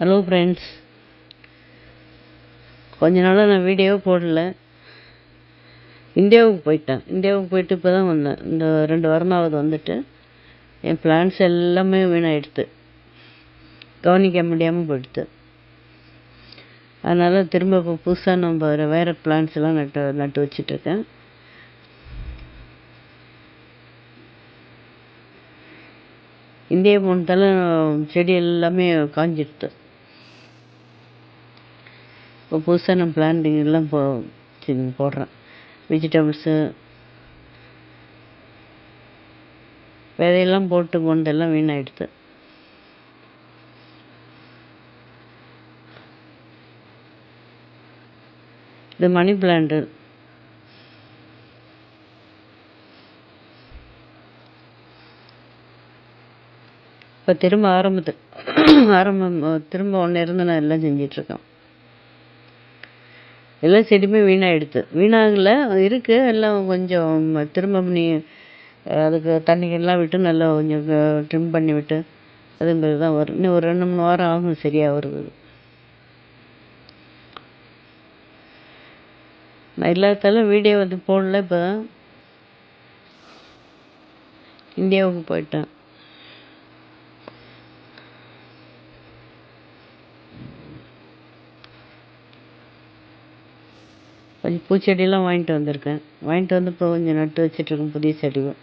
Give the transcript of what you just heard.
Hello friends கொஞ்ச நாளாக நான் வீடியோ போடல. இந்தியாவுக்கு போயிட்டேன். இந்தியாவுக்கு போயிட்டு இப்போ தான் வந்தேன். இந்த ரெண்டு வாரமாவது வந்துட்டு என் பிளான்ஸ் எல்லாமே வீணாயிடுது கவனிக்க முடியாமல் போயிடுது அதனால் திரும்ப இப்போ புதுசாக நம்ம வேறு வேறு பிளான்ஸ் எல்லாம் நட்டு நட்டு வச்சிட்ருக்கேன். இந்தியா போனதால செடி எல்லாமே காஞ்சிடுது இப்போ புதுசாக நான் பிளான்டிங் எல்லாம் போ போடுறேன். வெஜிடபிள்ஸு விதையெல்லாம் போட்டு போனதெல்லாம் வீணாயிடுது. இது மணி பிளான்ட்டு இப்போ திரும்ப ஆரம்பத்து ஆரம்பம் திரும்ப ஒன்று இருந்து நான் எல்லாம் செஞ்சிட்ருக்கேன் எல்லா செடியுமே வீணாகிடுது வீணாகல இருக்குது எல்லாம் கொஞ்சம் திரும்ப நீ அதுக்கு தண்ணியெல்லாம் விட்டு நல்லா கொஞ்சம் ட்ரிம் பண்ணி விட்டு அது மாதிரி தான் வரும். இன்னும் ஒரு ரெண்டு மூணு வாரம் ஆகும் சரியாக வருது நான் இல்லாதால வீடியோ வந்து போடல இப்போ. இந்தியாவுக்கு போயிட்டேன். கொஞ்சம் பூச்செடியெலாம் வாங்கிட்டு வந்திருக்கேன் வாங்கிட்டு வந்து இப்போ கொஞ்சம் நட்டு வச்சிட்ருக்கேன் புதிய செடிகள்